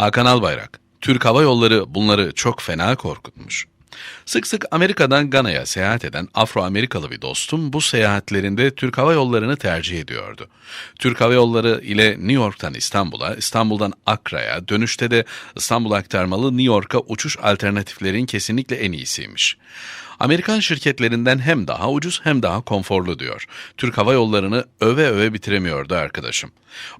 Hakan Albayrak, Türk Hava Yolları bunları çok fena korkutmuş. Sık sık Amerika'dan Gana'ya seyahat eden Afro-Amerikalı bir dostum bu seyahatlerinde Türk Hava Yolları'nı tercih ediyordu. Türk Hava Yolları ile New York'tan İstanbul'a, İstanbul'dan Akra'ya, dönüşte de İstanbul aktarmalı New York'a uçuş alternatiflerin kesinlikle en iyisiymiş. Amerikan şirketlerinden hem daha ucuz hem daha konforlu diyor. Türk Hava Yolları'nı öve öve bitiremiyordu arkadaşım.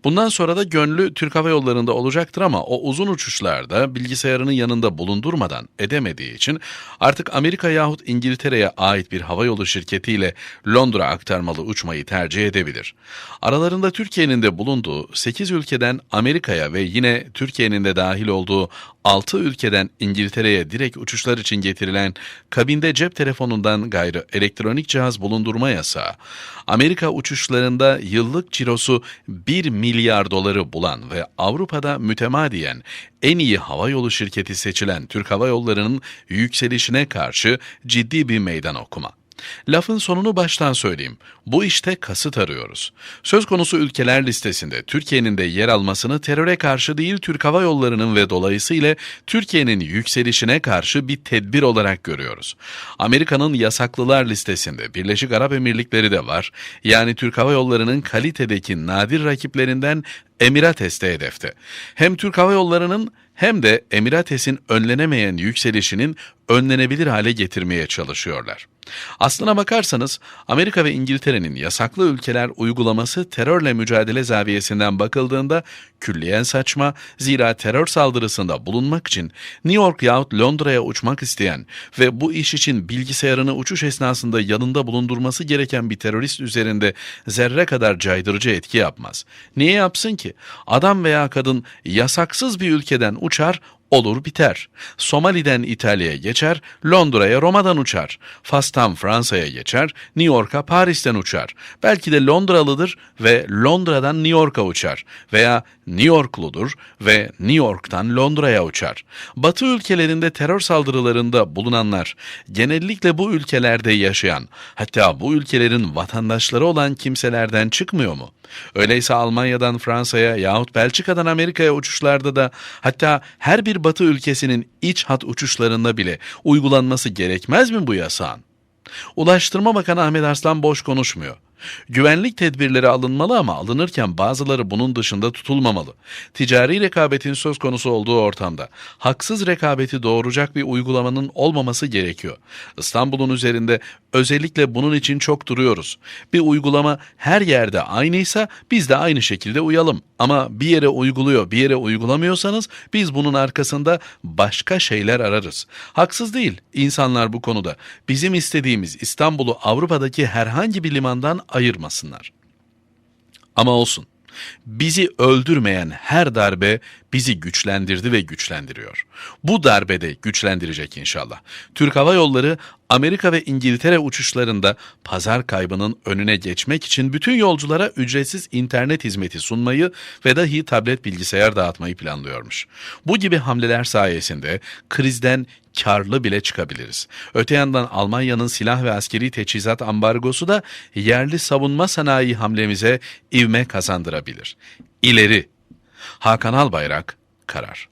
Bundan sonra da gönlü Türk Hava Yolları'nda olacaktır ama o uzun uçuşlarda bilgisayarının yanında bulundurmadan edemediği için artık Amerika yahut İngiltere'ye ait bir havayolu şirketiyle Londra aktarmalı uçmayı tercih edebilir. Aralarında Türkiye'nin de bulunduğu 8 ülkeden Amerika'ya ve yine Türkiye'nin de dahil olduğu 6 ülkeden İngiltere'ye direkt uçuşlar için getirilen kabinde cep telefonundan gayrı elektronik cihaz bulundurma yasağı, Amerika uçuşlarında yıllık cirosu 1 milyar doları bulan ve Avrupa'da mütemadiyen en iyi hava yolu şirketi seçilen Türk Hava Yolları'nın yükselişine karşı ciddi bir meydan okuma. Lafın sonunu baştan söyleyeyim. Bu işte kasıt arıyoruz. Söz konusu ülkeler listesinde Türkiye'nin de yer almasını teröre karşı değil Türk Hava Yolları'nın ve dolayısıyla Türkiye'nin yükselişine karşı bir tedbir olarak görüyoruz. Amerika'nın yasaklılar listesinde Birleşik Arap Emirlikleri de var. Yani Türk Hava Yolları'nın kalitedeki nadir rakiplerinden Emirates'te hedefte. Hem Türk Hava Yolları'nın hem de Emirates'in önlenemeyen yükselişinin önlenebilir hale getirmeye çalışıyorlar. Aslına bakarsanız Amerika ve İngiltere'nin yasaklı ülkeler uygulaması terörle mücadele zaviyesinden bakıldığında külliyen saçma zira terör saldırısında bulunmak için New York yahut Londra'ya uçmak isteyen ve bu iş için bilgisayarını uçuş esnasında yanında bulundurması gereken bir terörist üzerinde zerre kadar caydırıcı etki yapmaz. Niye yapsın ki? Adam veya kadın yasaksız bir ülkeden uçar, olur biter. Somali'den İtalya'ya geçer, Londra'ya Roma'dan uçar. Fas'tan Fransa'ya geçer, New York'a Paris'ten uçar. Belki de Londralıdır ve Londra'dan New York'a uçar. Veya New Yorkludur ve New York'tan Londra'ya uçar. Batı ülkelerinde terör saldırılarında bulunanlar, genellikle bu ülkelerde yaşayan, hatta bu ülkelerin vatandaşları olan kimselerden çıkmıyor mu? Öyleyse Almanya'dan Fransa'ya yahut Belçika'dan Amerika'ya uçuşlarda da hatta her bir batı ülkesinin iç hat uçuşlarında bile uygulanması gerekmez mi bu yasağın? Ulaştırma Bakanı Ahmet Arslan boş konuşmuyor. Güvenlik tedbirleri alınmalı ama alınırken bazıları bunun dışında tutulmamalı. Ticari rekabetin söz konusu olduğu ortamda haksız rekabeti doğuracak bir uygulamanın olmaması gerekiyor. İstanbul'un üzerinde özellikle bunun için çok duruyoruz. Bir uygulama her yerde aynıysa biz de aynı şekilde uyalım. Ama bir yere uyguluyor, bir yere uygulamıyorsanız biz bunun arkasında başka şeyler ararız. Haksız değil insanlar bu konuda. Bizim istediğimiz İstanbul'u Avrupa'daki herhangi bir limandan ayırmasınlar. Ama olsun. Bizi öldürmeyen her darbe bizi güçlendirdi ve güçlendiriyor. Bu darbe de güçlendirecek inşallah. Türk Hava Yolları Amerika ve İngiltere uçuşlarında pazar kaybının önüne geçmek için bütün yolculara ücretsiz internet hizmeti sunmayı ve dahi tablet bilgisayar dağıtmayı planlıyormuş. Bu gibi hamleler sayesinde krizden karlı bile çıkabiliriz. Öte yandan Almanya'nın silah ve askeri teçhizat ambargosu da yerli savunma sanayi hamlemize ivme kazandırabilir. İleri Hakan Albayrak, Karar